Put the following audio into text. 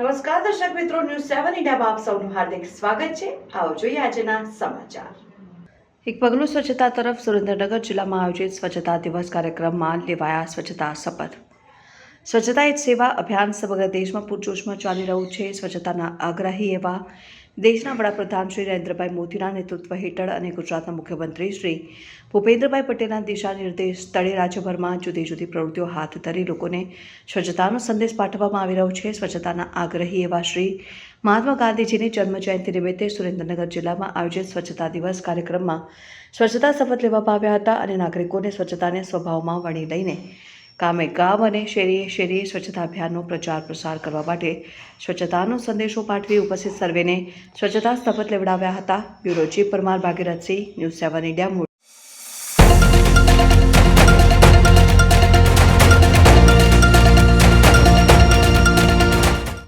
દર્શક મિત્રો ન્યૂઝ સેવન ઇન્ડિયામાં આપ સૌનું હાર્દિક સ્વાગત છે. આવો જોઈએ આજના સમાચાર. એક પગલું સ્વચ્છતા તરફ સુરેન્દ્રનગર જિલ્લામાં આયોજિત સ્વચ્છતા દિવસ કાર્યક્રમમાં લેવાયા સ્વચ્છતા શપથ. સ્વચ્છતા એ સેવા અભિયાન સમગ્ર દેશમાં પૂરજોશમાં ચાલી રહ્યું છે. સ્વચ્છતાના આગ્રહી એવા દેશના વડાપ્રધાન શ્રી નરેન્દ્રભાઈ મોદીના નેતૃત્વ હેઠળ અને ગુજરાતના મુખ્યમંત્રી શ્રી ભૂપેન્દ્રભાઈ પટેલના દિશા નિર્દેશ તળે રાજ્યભરમાં જુદી જુદી પ્રવૃત્તિઓ હાથ ધરી લોકોને સ્વચ્છતાનો સંદેશ પાઠવવામાં આવી રહ્યો છે. સ્વચ્છતાના આગ્રહી એવા શ્રી મહાત્મા ગાંધીજીની જન્મજયંતિ નિમિત્તે સુરેન્દ્રનગર જિલ્લામાં આયોજિત સ્વચ્છતા દિવસ કાર્યક્રમમાં સ્વચ્છતા શપથ લેવામાં આવ્યા હતા અને નાગરિકોને સ્વચ્છતાને સ્વભાવમાં વણી લઈને ગામે ગામ અને શેરીએ શેરીએ સ્વચ્છતા અભિયાનનો પ્રચાર પ્રસાર કરવા માટે સ્વચ્છતાનો સંદેશો પાઠવી ઉપસ્થિત સર્વેને સ્વચ્છતા શપથ લેવડાવ્યા હતા. Bureau chief Parmar Bhagirathsinh, news seven India